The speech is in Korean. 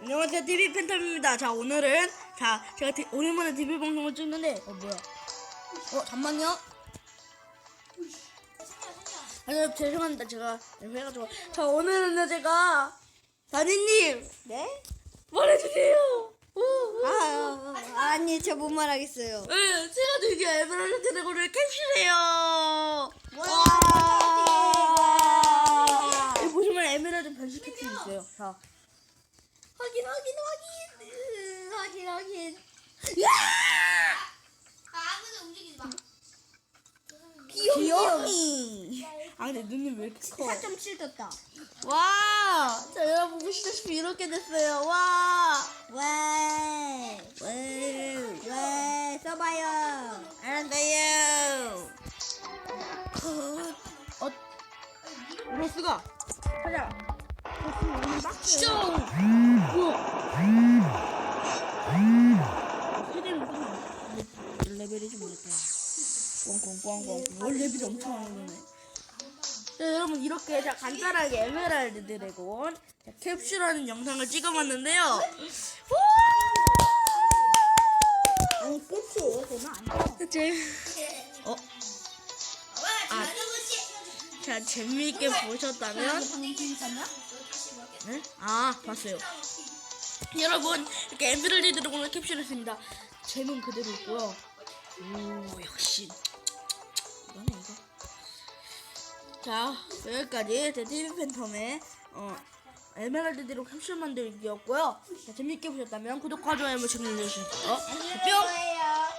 안녕하세요 TV 팬텀입니다. 자 오늘은 자 제가 디- 오랜만에 TV 방송을 찍는데 어 뭐야? 어 잠만요. 아니요 죄송합니다 제가 해가지고 자 오늘은 제가 다니님 네? 말해주세요. 우, 우. 아, 아니 저못 말하겠어요. 네, 제가 되게 에메랄드 드래곤을 캡슐해요. 와! 여기 보시면 에메랄드 변신 캡슐 있어요. 자 확인 확인 확인 으, 확인 확인. 아무도 움직이지 마. 귀요미. 아 근데 눈이 왜 이렇게 커? 4.7 떴다. 와! 자, 여러분 보시다시피 이렇게 됐어요. 와! 와. 와. 와. 써봐요. 알았어요. 어, 로스가 가자. 슝! 우와! 세대는 끝나. 꽝꽝꽝꽝. 월 레벨이 엄청 되네. 자, 여러분 이렇게 자 간단하게 에메랄드 드래곤 자, 캡슐하는 영상을 찍어봤는데요. 아니 끝이에요. 되면 안 돼. 재, 어, 와, 아. 자 재미있게 보셨다면, 네? 아 봤어요. 여러분 이렇게 에메랄드 드래곤을 캡슐했습니다. 잼은 그대로 있고요. 오 역시 이거네 이거. 자 여기까지 제 TV 팬텀의 어. 에메랄드 드래곤 캡슐 만들기였고요. 자, 재밌게 보셨다면 구독과 좋아요 한번 눌러주시고요. 뿅!